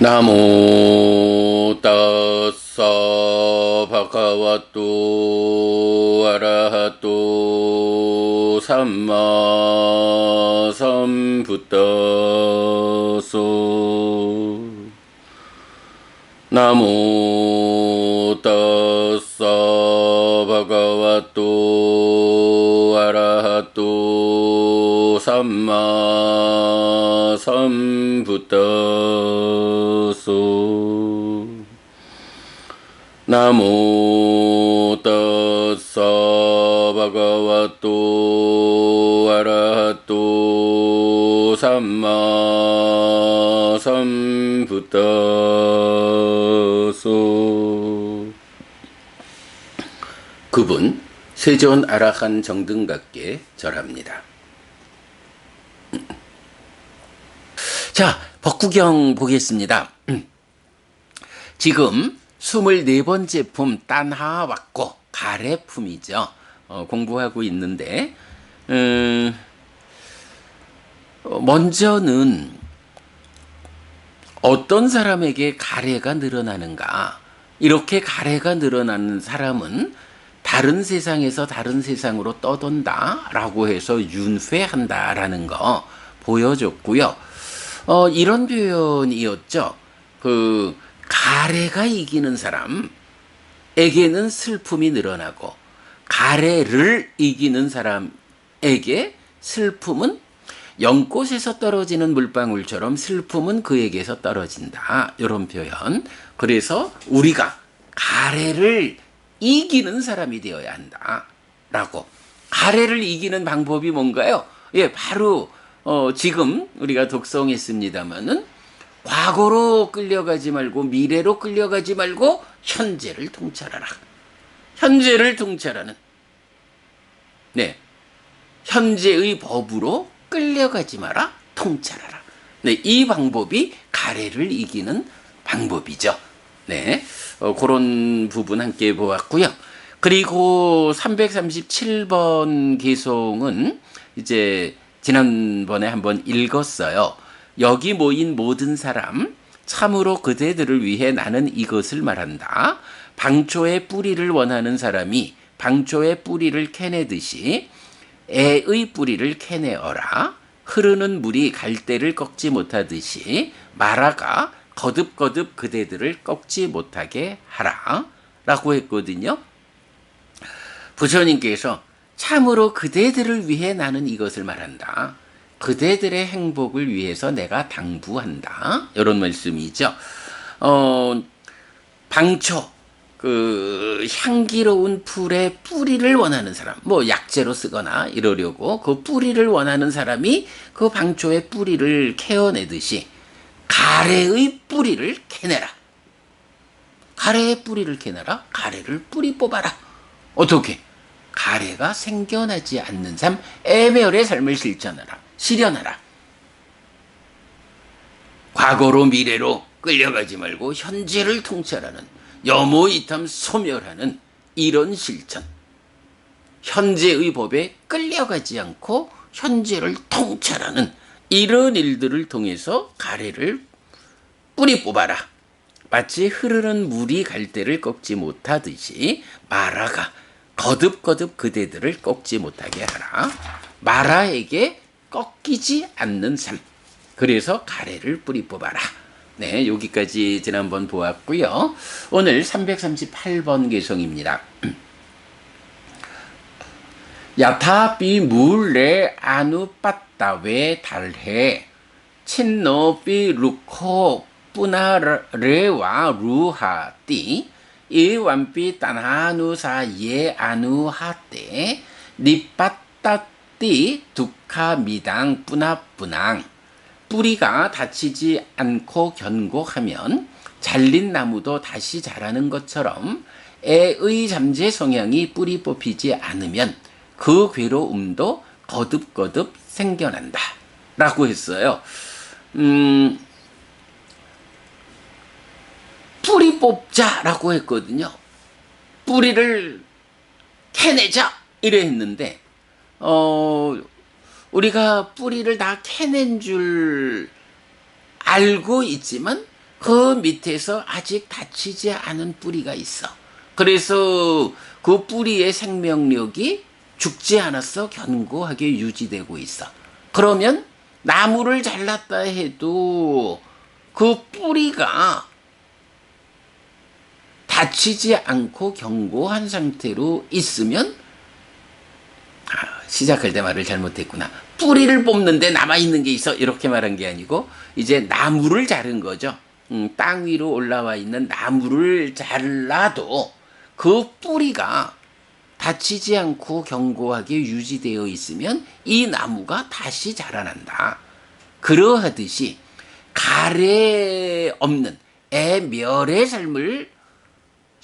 나모 따사 바카와또 아라하또 삼마 삼부따소 나모 따사 바카와또 아라하또 삼마 삼부따소 나모 따사 바가와또 아라하또 삼마 삼부따소 그분 세존 아라한 정등각께 절합니다. 자, 법구경 보겠습니다. 지금 24번째 품 딴하 왔고 가래품이죠. 어, 공부하고 있는데 음, 어, 먼저는 어떤 사람에게 가래가 늘어나는가? 이렇게 가래가 늘어나는 사람은 다른 세상에서 다른 세상으로 떠돈다 라고 해서 윤회한다라는 거 보여줬고요. 어, 이런 표현이었죠. 그 가래가 이기는 사람에게는 슬픔이 늘어나고 가래를 이기는 사람에게 슬픔은 연꽃에서 떨어지는 물방울처럼 슬픔은 그에게서 떨어진다. 이런 표현. 그래서 우리가 가래를 이기는 사람이 되어야 한다. 라고. 가래를 이기는 방법이 뭔가요? 예, 바로 어, 지금 우리가 독송했습니다마는 과거로 끌려가지 말고 미래로 끌려가지 말고 현재를 통찰하라. 현재를 통찰하는 네. 현재의 법으로 끌려가지 마라. 통찰하라. 네, 이 방법이 가래를 이기는 방법이죠. 네. 어, 그런 부분 함께 보았고요. 그리고 337번 개송은 이제 지난번에 한번 읽었어요. 여기 모인 모든 사람, 참으로 그대들을 위해 나는 이것을 말한다. 방초의 뿌리를 원하는 사람이 방초의 뿌리를 캐내듯이 애의 뿌리를 캐내어라. 흐르는 물이 갈대를 꺾지 못하듯이 마라가 거듭거듭 그대들을 꺾지 못하게 하라. 라고 했거든요. 부처님께서 참으로 그대들을 위해 나는 이것을 말한다. 그대들의 행복을 위해서 내가 당부한다. 이런 말씀이죠. 어, 방초, 그 향기로운 풀의 뿌리를 원하는 사람, 뭐 약재로 쓰거나 이러려고 그 뿌리를 원하는 사람이 그 방초의 뿌리를 캐어내듯이 가래의 뿌리를 캐내라. 가래의 뿌리를 캐내라. 가래를 뿌리 뽑아라. 어떻게? 가래가 생겨나지 않는 삶, 애매열의 삶을 실천하라. 실현하라. 과거로 미래로 끌려가지 말고 현재를 통찰하는 여모 이탐 소멸하는 이런 실천. 현재의 법에 끌려가지 않고 현재를 통찰하는 이런 일들을 통해서 가래를 뿌리 뽑아라. 마치 흐르는 물이 갈대를 꺾지 못하듯이 마라가 거듭거듭 그대들을 꺾지 못하게 하라. 마라에게 꺾이지 않는 삶. 그래서 가래를 뿌리 뽑아라. 네, 여기까지 지난번 보았고요. 오늘 338번 개성입니다. 야타비 물레 아누빠따웨 달해 친노비 루코 뿌나레와 루하띠 이완비 따나누사 예 아누하떼 니빠따띠 두카미당 뿌나뿌낭 뿌리가 다치지 않고 견고하면 잘린 나무도 다시 자라는 것처럼 애의 잠재 성향이 뿌리 뽑히지 않으면 그 괴로움도 거듭거듭 생겨난다. 라고 했어요. 음, 뿌리 뽑자라고 했거든요. 뿌리를 캐내자! 이래 했는데, 어, 우리가 뿌리를 다 캐낸 줄 알고 있지만 그 밑에서 아직 닫히지 않은 뿌리가 있어. 그래서 그 뿌리의 생명력이 죽지 않았어 견고하게 유지되고 있어. 그러면 나무를 잘랐다 해도 그 뿌리가 다치지 않고 견고한 상태로 있으면 아, 시작할 때 말을 잘못했구나. 뿌리를 뽑는데 남아있는 게 있어. 이렇게 말한 게 아니고, 이제 나무를 자른 거죠. 음, 땅 위로 올라와 있는 나무를 잘라도 그 뿌리가 다치지 않고 견고하게 유지되어 있으면 이 나무가 다시 자라난다. 그러하듯이 가래 없는 애멸의 삶을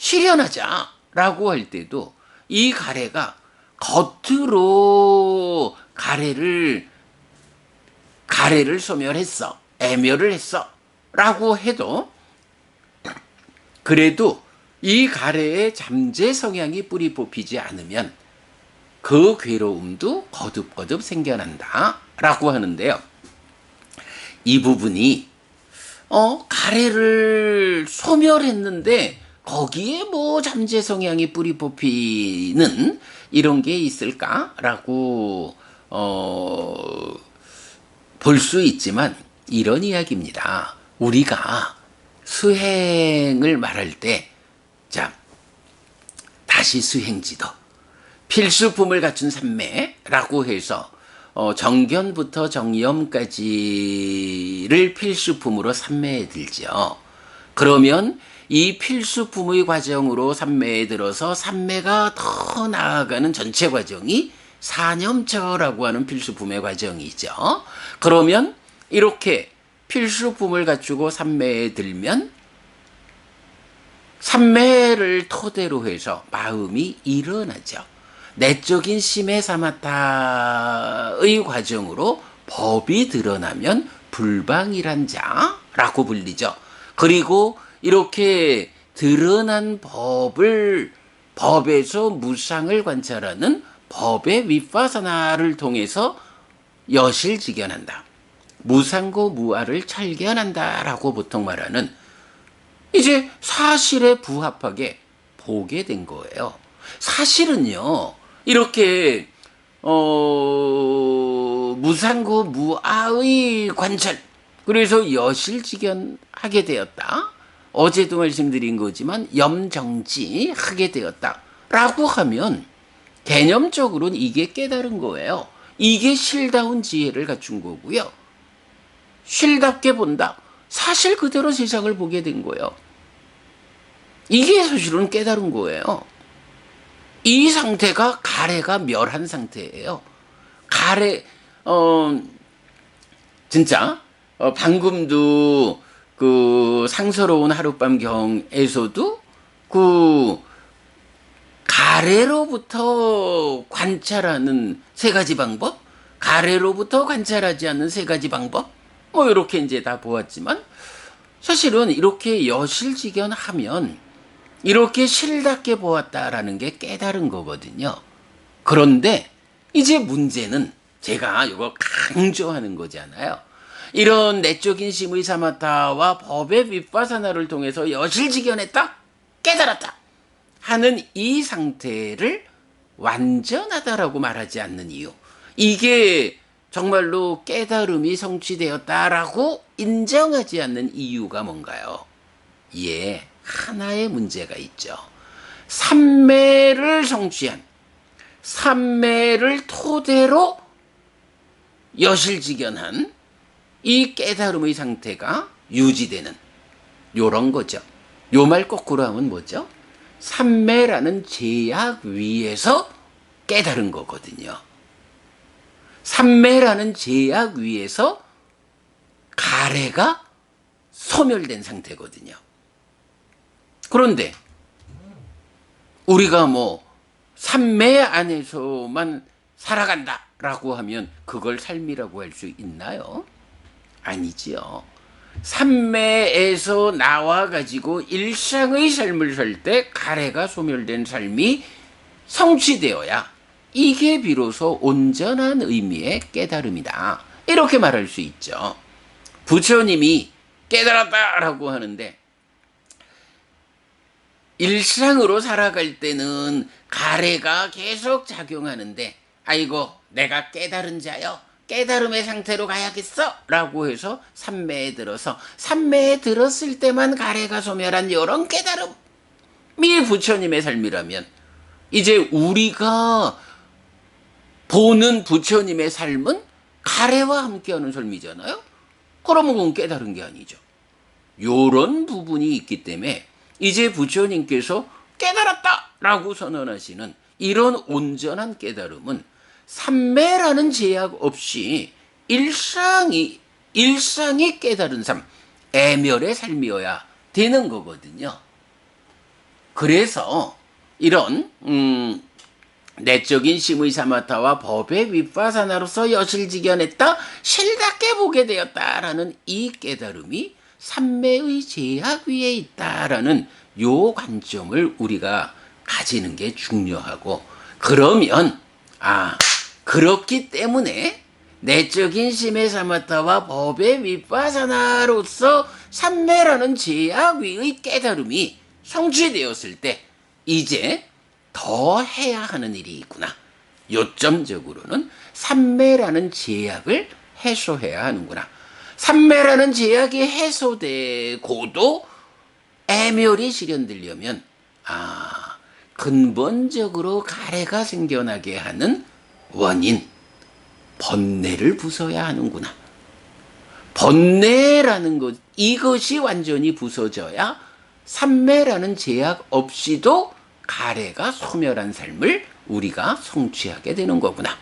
실현하자라고 할 때도 이 가래가 겉으로 가래를 가래를 소멸했어 애멸을 했어 라고 해도 그래도 이 가래에 잠재 성향이 뿌리 뽑히지 않으면 그 괴로움도 거듭거듭 생겨난다 라고 하는데요. 이 부분이 어 가래를 소멸했는데 거기에 뭐 잠재 성향이 뿌리 뽑히는 이런 게 있을까라고 어, 볼 수 있지만 이런 이야기입니다. 우리가 수행을 말할 때, 자, 다시 수행지도, 필수품을 갖춘 삼매라고 해서 어, 정견부터 정염까지를 필수품으로 삼매에 들죠. 그러면 이 필수품의 과정으로 삼매에 들어서 삼매가 더 나아가는 전체 과정이 사념처라고 하는 필수품의 과정이죠. 그러면 이렇게 필수품을 갖추고 삼매에 들면 삼매를 토대로 해서 마음이 일어나죠. 내적인 심해 사마타의 과정으로 법이 드러나면 불방이란 자라고 불리죠. 그리고 이렇게 드러난 법을 법에서 무상을 관찰하는 법의 윗파사나를 통해서 여실직연한다. 무상고 무아를 철견한다라고 보통 말하는 이제 사실에 부합하게 보게 된 거예요. 사실은요, 이렇게, 어, 무상고 무아의 관찰, 그래서 여실직연하게 되었다. 어제도 말씀드린 거지만 염정지 하게 되었다. 라고 하면 개념적으로는 이게 깨달은 거예요. 이게 실다운 지혜를 갖춘 거고요. 실답게 본다. 사실 그대로 세상을 보게 된 거예요. 이게 사실은 깨달은 거예요. 이 상태가 가래가 멸한 상태예요. 가래, 어, 진짜, 어, 방금도 그 상서로운 하룻밤 경에서도 그 가래로부터 관찰하는 세 가지 방법, 가래로부터 관찰하지 않는 세 가지 방법, 뭐 이렇게 이제 다 보았지만 사실은 이렇게 여실직연하면 이렇게 실답게 보았다라는 게 깨달은 거거든요. 그런데 이제 문제는 제가 이거 강조하는 거잖아요. 이런 내적인 심의 사마타와 법의 윗바사나를 통해서 여실직연했다? 깨달았다! 하는 이 상태를 완전하다라고 말하지 않는 이유. 이게 정말로 깨달음이 성취되었다라고 인정하지 않는 이유가 뭔가요? 예, 하나의 문제가 있죠. 삼매를 성취한, 삼매를 토대로 여실직연한 이 깨달음의 상태가 유지되는 요런 거죠. 요 말 거꾸로 하면 뭐죠? 삼매라는 제약 위에서 깨달은 거거든요. 삼매라는 제약 위에서 가래가 소멸된 상태거든요. 그런데 우리가 뭐 삼매 안에서만 살아간다라고 하면 그걸 삶이라고 할 수 있나요? 아니지요. 삼매에서 나와 가지고 일상의 삶을 살 때 가래가 소멸된 삶이 성취되어야 이게 비로소 온전한 의미의 깨달음이다. 이렇게 말할 수 있죠. 부처님이 깨달았다라고 하는데 일상으로 살아갈 때는 가래가 계속 작용하는데 아이고 내가 깨달은 자요 깨달음의 상태로 가야겠어 라고 해서 삼매에 들어서 삼매에 들었을 때만 가래가 소멸한 이런 깨달음이 부처님의 삶이라면 이제 우리가 보는 부처님의 삶은 가래와 함께하는 삶이잖아요. 그러면 그건 깨달은 게 아니죠. 요런 부분이 있기 때문에 이제 부처님께서 깨달았다 라고 선언하시는 이런 온전한 깨달음은 삼매라는 제약 없이 일상이 일상이 깨달은 삶, 애멸의 삶이어야 되는 거거든요. 그래서 이런 음, 내적인 심의 사마타와 법의 윗바사나로서 여실지견했다, 실답게 보게 되었다라는 이 깨달음이 삼매의 제약 위에 있다라는 요 관점을 우리가 가지는 게 중요하고 그러면 아 그렇기 때문에 내적인 심의 사마타와 법의 윗바사나로서 삼매라는 제약 위의 깨달음이 성취되었을 때 이제 더 해야 하는 일이 있구나. 요점적으로는 삼매라는 제약을 해소해야 하는구나. 삼매라는 제약이 해소되고도 애멸이 실현되려면 아 근본적으로 가래가 생겨나게 하는 원인 번뇌를 부숴야 하는구나. 번뇌라는 것 이것이 완전히 부서져야 삼매라는 제약 없이도 가래가 소멸한 삶을 우리가 성취하게 되는 거구나.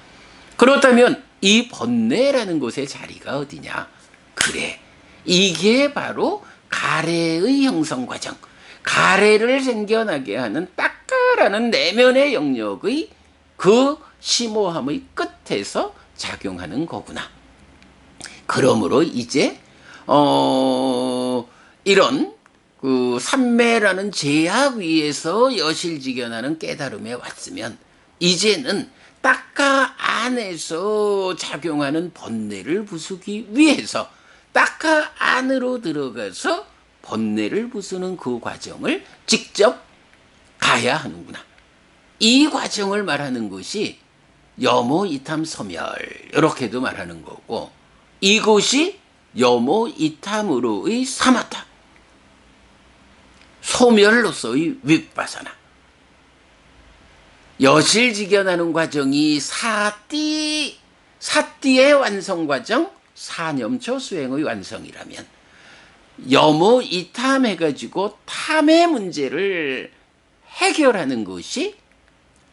그렇다면 이 번뇌라는 곳의 자리가 어디냐? 그래. 이게 바로 가래의 형성 과정. 가래를 생겨나게 하는 딱가라는 내면의 영역의 그 심오함의 끝에서 작용하는 거구나. 그러므로 이제 어 이런 그 삼매라는 제약 위에서 여실지견하는 깨달음에 왔으면 이제는 딱가 안에서 작용하는 번뇌를 부수기 위해서 딱가 안으로 들어가서 번뇌를 부수는 그 과정을 직접 가야 하는구나. 이 과정을 말하는 것이 여모 이탐 소멸 이렇게도 말하는 거고 이것이 여모 이탐으로의 사마타 소멸로서의 윗바사나. 여실지견하는 과정이 사띠 사띠의 완성 과정 사념초 수행의 완성이라면 여모 이탐해가지고 탐의 문제를 해결하는 것이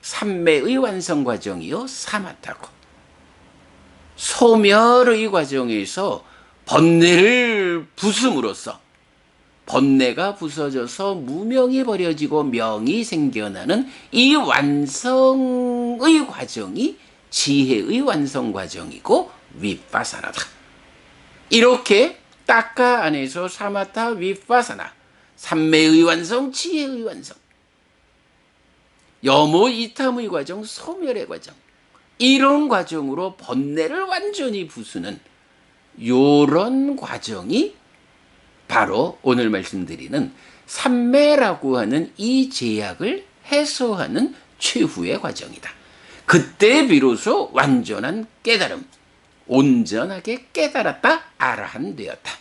삼매의 완성 과정이요 사마타고 소멸의 과정에서 번뇌를 부숨으로써 번뇌가 부서져서 무명이 버려지고 명이 생겨나는 이 완성의 과정이 지혜의 완성 과정이고 윗바사나다. 이렇게 딱가 안에서 사마타 윗바사나 삼매의 완성, 지혜의 완성, 여모 이탐의 과정, 소멸의 과정 이런 과정으로 번뇌를 완전히 부수는 요런 과정이 바로 오늘 말씀드리는 삼매라고 하는 이 제약을 해소하는 최후의 과정이다. 그때 비로소 완전한 깨달음, 온전하게 깨달았다, 아라한 되었다.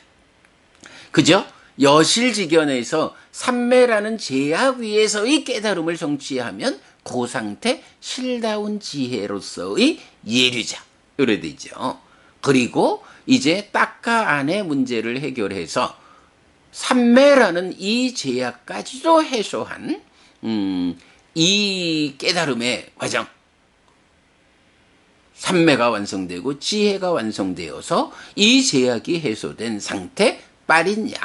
그죠? 여실지견에서 삼매라는 제약 위에서의 깨달음을 성취하면 그 상태 실다운 지혜로서의 예류자. 이래 되죠. 그리고 이제 딱가 안의 문제를 해결해서 삼매라는 이 제약까지도 해소한 음, 이 깨달음의 과정. 삼매가 완성되고 지혜가 완성되어서 이 제약이 해소된 상태 빠리냐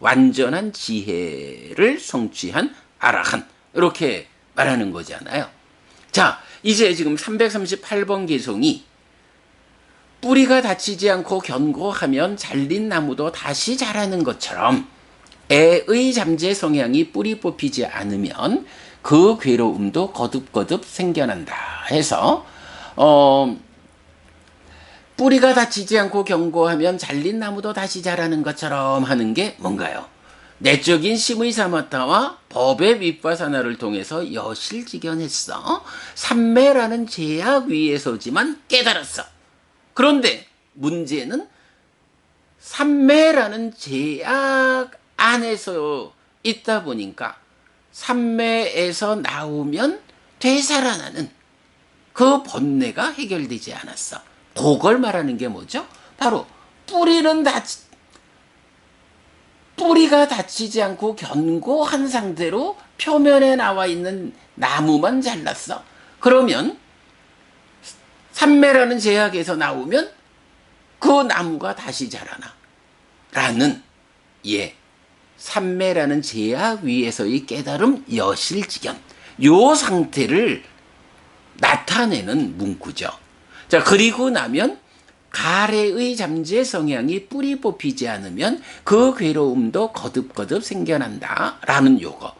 완전한 지혜를 성취한 아라한 이렇게 말하는 거잖아요. 자, 이제 지금 338번 개송이 뿌리가 다치지 않고 견고하면 잘린 나무도 다시 자라는 것처럼 애의 잠재 성향이 뿌리 뽑히지 않으면 그 괴로움도 거듭거듭 생겨난다 해서 어 뿌리가 다치지 않고 경고하면 잘린 나무도 다시 자라는 것처럼 하는 게 뭔가요? 내적인 심의 사마타와 법의 윗바사나를 통해서 여실직연했어. 삼매라는 제약 위에서지만 깨달았어. 그런데 문제는 삼매라는 제약 안에서 있다 보니까 삼매에서 나오면 되살아나는 그 번뇌가 해결되지 않았어. 그걸 말하는 게 뭐죠? 바로 뿌리는 다치, 뿌리가 다치지 않고 견고한 상태로 표면에 나와 있는 나무만 잘랐어. 그러면 삼매라는 제약에서 나오면 그 나무가 다시 자라나. 라는 예. 삼매라는 제약 위에서의 깨달음 여실지견. 요 상태를 나타내는 문구죠. 자, 그리고 나면 가래의 잠재 성향이 뿌리 뽑히지 않으면 그 괴로움도 거듭거듭 생겨난다. 라는 요거.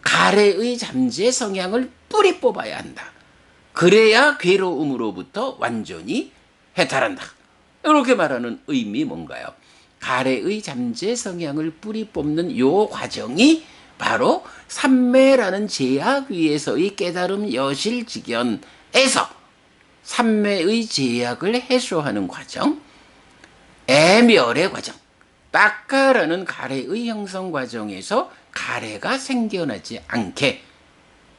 가래의 잠재 성향을 뿌리 뽑아야 한다. 그래야 괴로움으로부터 완전히 해탈한다. 이렇게 말하는 의미 뭔가요? 가래의 잠재 성향을 뿌리 뽑는 요 과정이 바로 삼매라는 제약 위에서의 깨달음 여실직연에서 삼매의 제약을 해소하는 과정, 애멸의 과정, 닦아라는 가래의 형성 과정에서 가래가 생겨나지 않게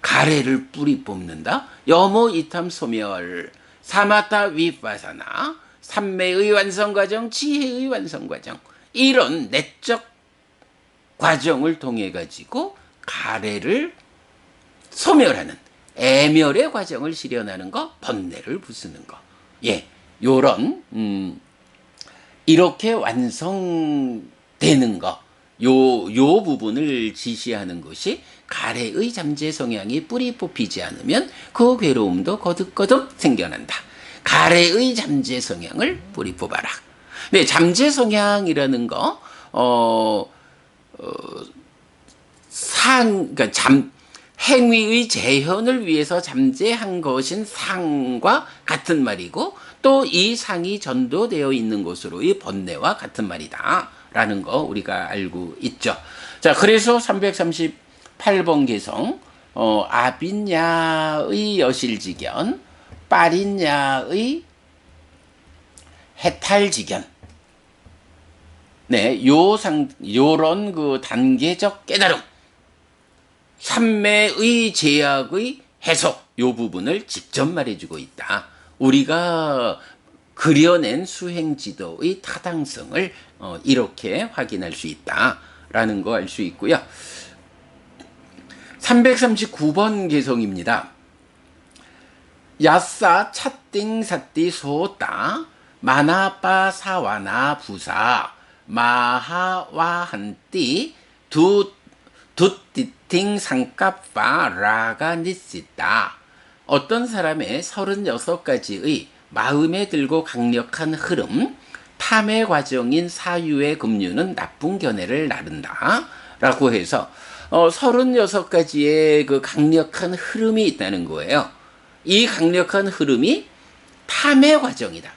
가래를 뿌리 뽑는다. 여모 이탐 소멸, 사마타 위파사나, 삼매의 완성 과정, 지혜의 완성 과정 이런 내적 과정을 통해 가지고 가래를 소멸하는 애멸의 과정을 실현하는 거, 번뇌를 부수는 거. 예, 요런 음, 이렇게 완성되는 거. 요, 요 부분을 지시하는 것이 가래의 잠재 성향이 뿌리 뽑히지 않으면 그 괴로움도 거듭거듭 생겨난다. 가래의 잠재 성향을 뿌리 뽑아라. 네, 잠재 성향이라는 거, 어, 어 상, 그러니까 잠, 행위의 재현을 위해서 잠재한 것인 상과 같은 말이고 또 이 상이 전도되어 있는 것으로 이 번뇌와 같은 말이다. 라는 거 우리가 알고 있죠. 자, 그래서 338번 개성, 어, 아빈야의 여실지견, 빠린야의 해탈지견. 네, 요 상, 요런 그 단계적 깨달음. 삼매의 제약의 해석 요 부분을 직접 말해주고 있다. 우리가 그려낸 수행 지도의 타당성을 어, 이렇게 확인할 수 있다라는 거 알 수 있고요. 339번 개성입니다. 야싸 차띵 사띠 소따 마나빠 사와나 부사 마하와한띠 두 두띠 팅 상값파 라가 니시다. 어떤 사람의 36가지의 마음에 들고 강력한 흐름, 탐의 과정인 사유의 급류는 나쁜 견해를 나른다. 라고 해서 어, 36가지의 그 강력한 흐름이 있다는 거예요. 이 강력한 흐름이 탐의 과정이다.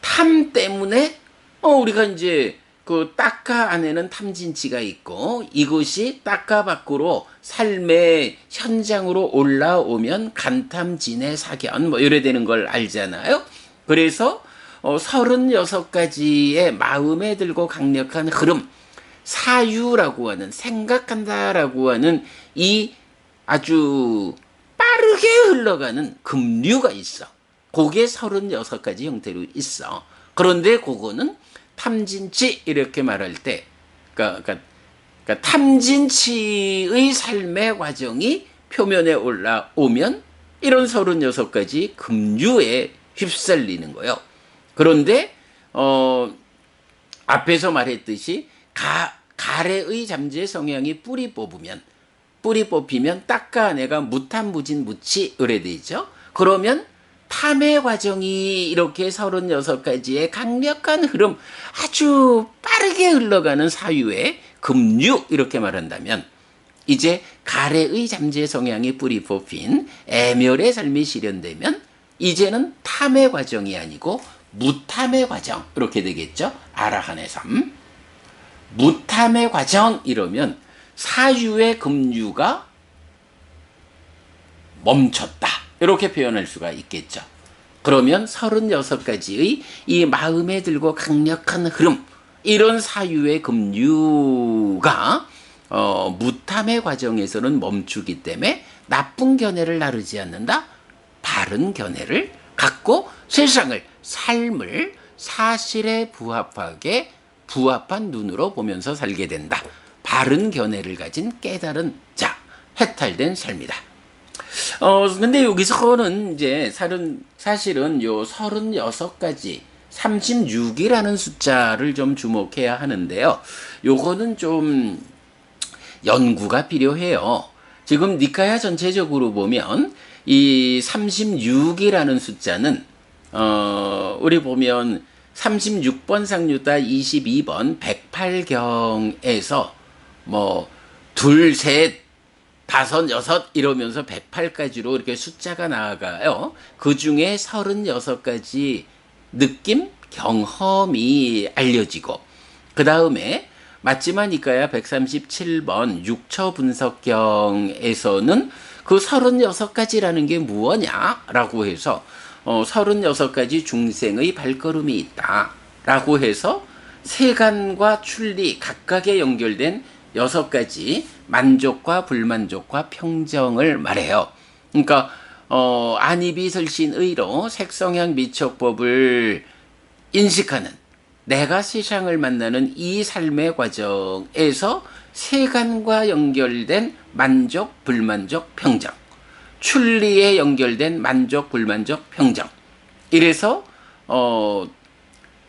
탐 때문에 어, 우리가 이제 그 딱가 안에는 탐진치가 있고 이것이 딱가 밖으로 삶의 현장으로 올라오면 간탐진의 사견 뭐 이래 되는 걸 알잖아요. 그래서 어, 36가지의 마음에 들고 강력한 흐름 사유라고 하는 생각한다라고 하는 이 아주 빠르게 흘러가는 급류가 있어. 그게 36가지 형태로 있어. 그런데 그거는 탐진치 이렇게 말할 때, 그러니까, 그러니까, 그러니까 탐진치의 삶의 과정이 표면에 올라오면 이런 36가지 금유에 휩쓸리는 거예요. 그런데 어 앞에서 말했듯이 가 가래의 잠재 성향이 뿌리 뽑으면 뿌리 뽑히면 딱가 내가 무탐무진 무치 의뢰돼 있죠. 그러면 탐의 과정이 이렇게 36가지의 강력한 흐름, 아주 빠르게 흘러가는 사유의 급류, 이렇게 말한다면, 이제 가래의 잠재 성향이 뿌리 뽑힌 애멸의 삶이 실현되면 이제는 탐의 과정이 아니고 무탐의 과정 이렇게 되겠죠. 아라한의 삶. 무탐의 과정 이러면 사유의 급류가 멈췄다. 이렇게 표현할 수가 있겠죠. 그러면 36가지의 이 마음에 들고 강력한 흐름, 이런 사유의 급류가 어, 무탐의 과정에서는 멈추기 때문에 나쁜 견해를 나르지 않는다. 바른 견해를 갖고 세상을, 삶을 사실에 부합하게 부합한 눈으로 보면서 살게 된다. 바른 견해를 가진 깨달은 자, 해탈된 삶이다. 어, 근데 여기서는 이제 사실은, 사실은 요 36가지 36이라는 숫자를 좀 주목해야 하는데요. 요거는 좀 연구가 필요해요. 지금 니카야 전체적으로 보면 이 36이라는 숫자는 어, 우리 보면 36번 상류다 22번 108경에서 뭐 둘, 셋, 다섯, 여섯 이러면서 108까지로 이렇게 숫자가 나아가요. 그 중에 36가지 느낌, 경험이 알려지고 그 다음에 맞지만 이까야 137번 6처 분석경에서는 그 36가지라는 게 무엇냐라고 해서 어, 36가지 중생의 발걸음이 있다라고 해서 세간과 출리 각각에 연결된 여섯 가지 만족과 불만족과 평정을 말해요. 그러니까 어, 안이비설신 의로 색성향 미척법을 인식하는 내가 세상을 만나는 이 삶의 과정에서 세간과 연결된 만족, 불만족, 평정. 출리에 연결된 만족, 불만족, 평정. 이래서 어,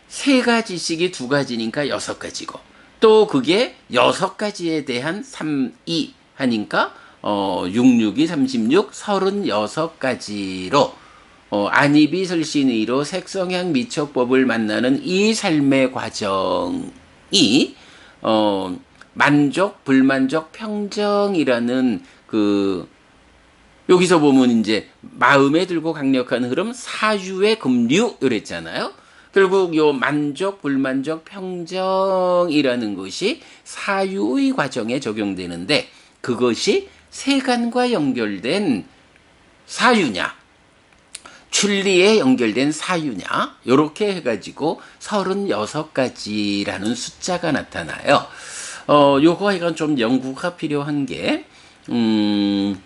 세 가지씩이 두 가지니까 여섯 가지고 또 그게 여섯 가지에 대한 3, 2 하니까 어, 6, 6이 36, 36가지로 어, 안이비 설신의로 색성향 미척법을 만나는 이 삶의 과정이 어, 만족, 불만족, 평정이라는 그 여기서 보면 이제 마음에 들고 강력한 흐름 사유의 급류 이랬잖아요. 결국 요 만족, 불만족, 평정이라는 것이 사유의 과정에 적용되는데 그것이 세간과 연결된 사유냐, 출리에 연결된 사유냐, 요렇게 해가지고 36가지라는 숫자가 나타나요. 어, 요거 이건 좀 연구가 필요한 게, 음,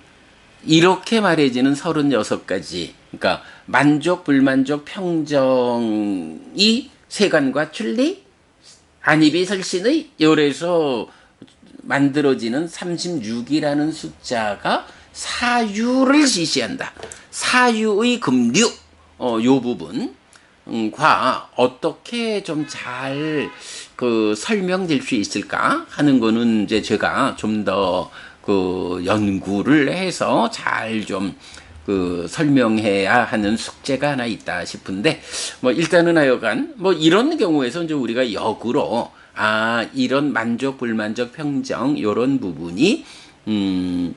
이렇게 말해지는 36가지, 그러니까 만족, 불만족, 평정이 세간과 출리, 안입이 설신의 요래서 만들어지는 36이라는 숫자가 사유를 지시한다. 사유의 급류, 어, 요 부분 과 어떻게 좀 잘 그 설명될 수 있을까 하는 거는 이제 제가 좀더 그 연구를 해서 잘좀 그 설명해야 하는 숙제가 하나 있다 싶은데 뭐 일단은 하여간 뭐 이런 경우에서 이제 우리가 역으로 아 이런 만족 불만족 평정 요런 부분이 음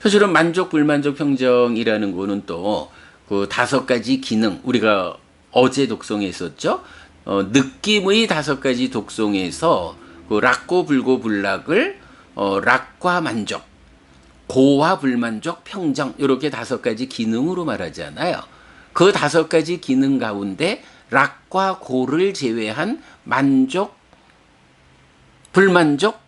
사실은 만족 불만족 평정이라는 거는 또 그 다섯 가지 기능 우리가 어제 독송에 있었죠. 어, 느낌의 다섯 가지 독송에서 그 락고 불고 불락을 어, 락과 만족, 고와 불만족, 평정 이렇게 다섯 가지 기능으로 말하잖아요. 그 다섯 가지 기능 가운데 락과 고를 제외한 만족, 불만족,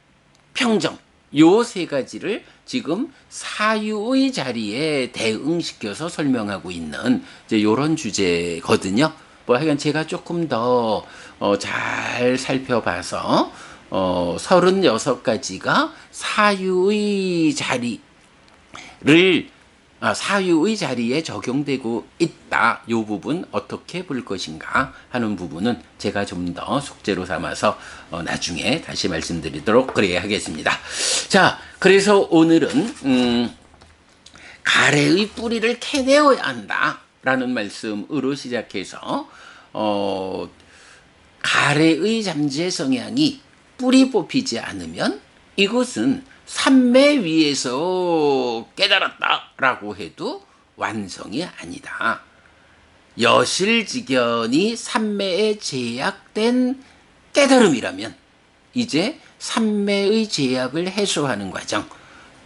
평정 요 세 가지를 지금 사유의 자리에 대응시켜서 설명하고 있는 이제 요런 주제거든요. 뭐 하여간 제가 조금 더 어, 잘 살펴봐서 어, 36가지가 사유의 자리 를 아, 사유의 자리에 적용되고 있다. 요 부분 어떻게 볼 것인가 하는 부분은 제가 좀 더 숙제로 삼아서 어, 나중에 다시 말씀드리도록 그래야 하겠습니다. 자, 그래서 오늘은 음, 가래의 뿌리를 캐내어야 한다라는 말씀으로 시작해서 어, 가래의 잠재 성향이 뿌리 뽑히지 않으면 이것은 산매 위에서 깨달았다라고 해도 완성이 아니다. 여실직연이 삼매에 제약된 깨달음이라면 이제 삼매의 제약을 해소하는 과정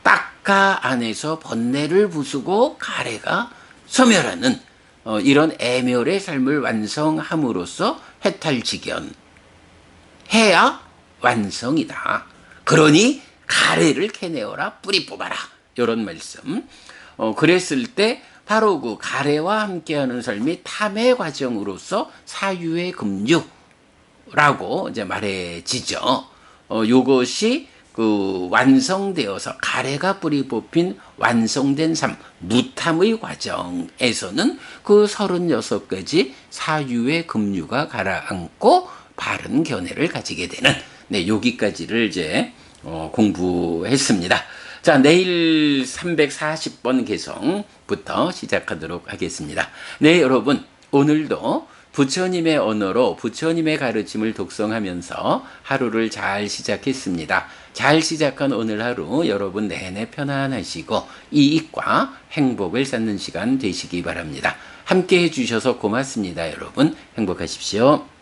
딱가 안에서 번뇌를 부수고 가래가 소멸하는 어, 이런 애멸의 삶을 완성함으로써 해탈직연 해야 완성이다. 그러니 가래를 캐내어라 뿌리 뽑아라 이런 말씀. 어, 그랬을 때 바로 그 가래와 함께하는 삶이 탐의 과정으로서 사유의 금류라고 이제 말해지죠. 어, 요것이 그 완성되어서 가래가 뿌리 뽑힌 완성된 삶, 무탐의 과정에서는 그 36가지 사유의 금류가 가라앉고 바른 견해를 가지게 되는 네, 여기까지를 이제 어, 공부했습니다. 자, 내일 340번 개성부터 시작하도록 하겠습니다. 네, 여러분. 오늘도 부처님의 언어로 부처님의 가르침을 독성하면서 하루를 잘 시작했습니다. 잘 시작한 오늘 하루 여러분 내내 편안하시고 이익과 행복을 쌓는 시간 되시기 바랍니다. 함께 해주셔서 고맙습니다, 여러분. 행복하십시오.